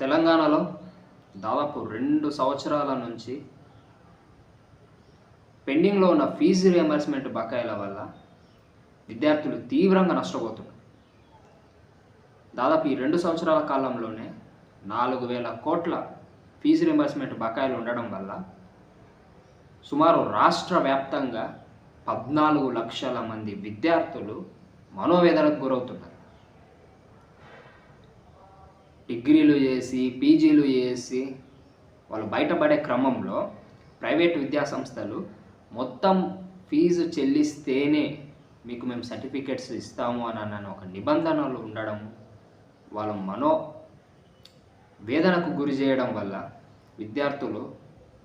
తెలంగాణలో దాదాపు రెండు సంవత్సరాల నుంచి పెండింగ్లో ఉన్న ఫీజు రియంబర్స్మెంట్ బకాయిల వల్ల విద్యార్థులు తీవ్రంగా నష్టపోతున్నారు. దాదాపు ఈ రెండు సంవత్సరాల కాలంలోనే నాలుగు వేల కోట్ల ఫీజు రియంబర్స్మెంట్ బకాయిలు ఉండడం వల్ల సుమారు రాష్ట్ర వ్యాప్తంగా పద్నాలుగు లక్షల మంది విద్యార్థులు మనోవేదనకు గురవుతున్నారు. డిగ్రీలు చేసి పీజీలు చేసి వాళ్ళు బయటపడే క్రమంలో ప్రైవేట్ విద్యాసంస్థలు మొత్తం ఫీజు చెల్లిస్తేనే మీకు మేము సర్టిఫికెట్స్ ఇస్తాము అని అన్న ఒక నిబంధనలు ఉండడం వాళ్ళ మనో వేదనకు గురి చేయడం వల్ల విద్యార్థులు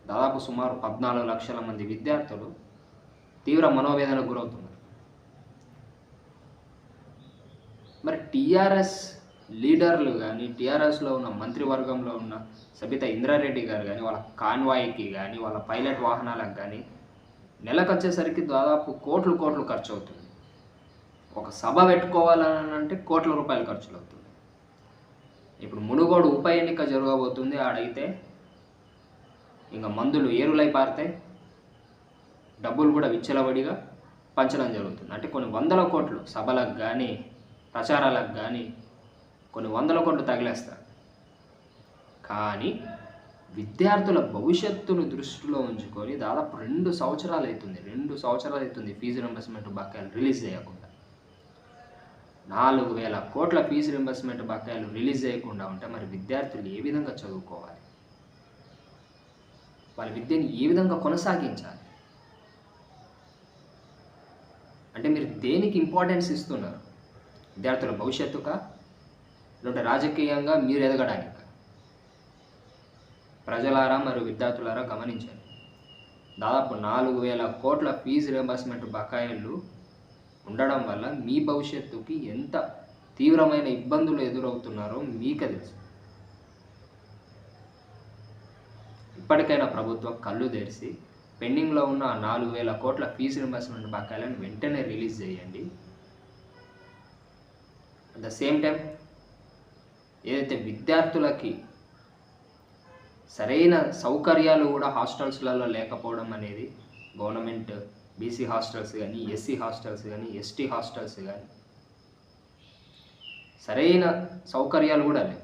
దాదాపు సుమారు పద్నాలుగు లక్షల మంది విద్యార్థులు తీవ్ర మనోవేదనకు గురవుతున్నారు. మరి టీఆర్ఎస్ లీడర్లు కానీ టీఆర్ఎస్లో ఉన్న మంత్రివర్గంలో ఉన్న సబిత ఇంద్రారెడ్డి గారు కానీ వాళ్ళ కాన్వాయ్కి కానీ వాళ్ళ పైలట్ వాహనాలకు కానీ నెలకు వచ్చేసరికి దాదాపు కోట్లు కోట్లు ఖర్చు అవుతుంది ఒక సభ పెట్టుకోవాలని అంటే కోట్ల రూపాయలు ఖర్చులు అవుతుంది ఇప్పుడు మునుగోడు ఉప ఎన్నిక జరగబోతుంది ఆడైతే ఇంకా మందులు ఏరులై పారితే డబ్బులు కూడా విచ్చలబడిగా పంచడం జరుగుతుంది. అంటే కొన్ని వందల కోట్లు సభలకు కానీ ప్రచారాలకు కానీ కొన్ని వందల కోట్లు తగిలేస్తారు కానీ విద్యార్థుల భవిష్యత్తును దృష్టిలో ఉంచుకొని దాదాపు రెండు సంవత్సరాలు అవుతుంది. రెండు సంవత్సరాలు అవుతుంది ఫీజు రింబర్స్మెంట్ బకాయిలు రిలీజ్ చేయకుండా. నాలుగు వేల కోట్ల ఫీజు రింబర్స్మెంట్ బకాయిలు రిలీజ్ చేయకుండా ఉంటే మరి విద్యార్థులు ఏ విధంగా చదువుకోవాలి? వాళ్ళ విద్యను ఏ విధంగా కొనసాగించాలి? అంటే మీరు దేనికి ఇంపార్టెన్స్ ఇస్తున్నారు? విద్యార్థుల భవిష్యత్తుగా లేదంటే రాజకీయంగా మీరు ఎదగడానికి. ప్రజలారా మరియు విద్యార్థులారా గమనించండి. దాదాపు నాలుగు వేల కోట్ల ఫీజు రియంబర్స్మెంట్ బకాయిలు ఉండడం వల్ల మీ భవిష్యత్తుకి ఎంత తీవ్రమైన ఇబ్బందులు ఎదురవుతున్నారో మీకే తెలుసు. ఇప్పటికైనా ప్రభుత్వం కళ్ళు తెరిచి పెండింగ్లో ఉన్న నాలుగు వేల కోట్ల ఫీజు రియంబర్స్మెంట్ బకాయిలను వెంటనే రిలీజ్ చేయండి. అట్ ద సేమ్ టైం ఏదైతే విద్యార్థులకి సరైన సౌకర్యాలు కూడా హాస్టల్స్లలో లేకపోవడం అనేది గవర్నమెంట్ బీసీ హాస్టల్స్ కానీ ఎస్సీ హాస్టల్స్ కానీ ఎస్టీ హాస్టల్స్ కానీ సరైన సౌకర్యాలు కూడా లేవు.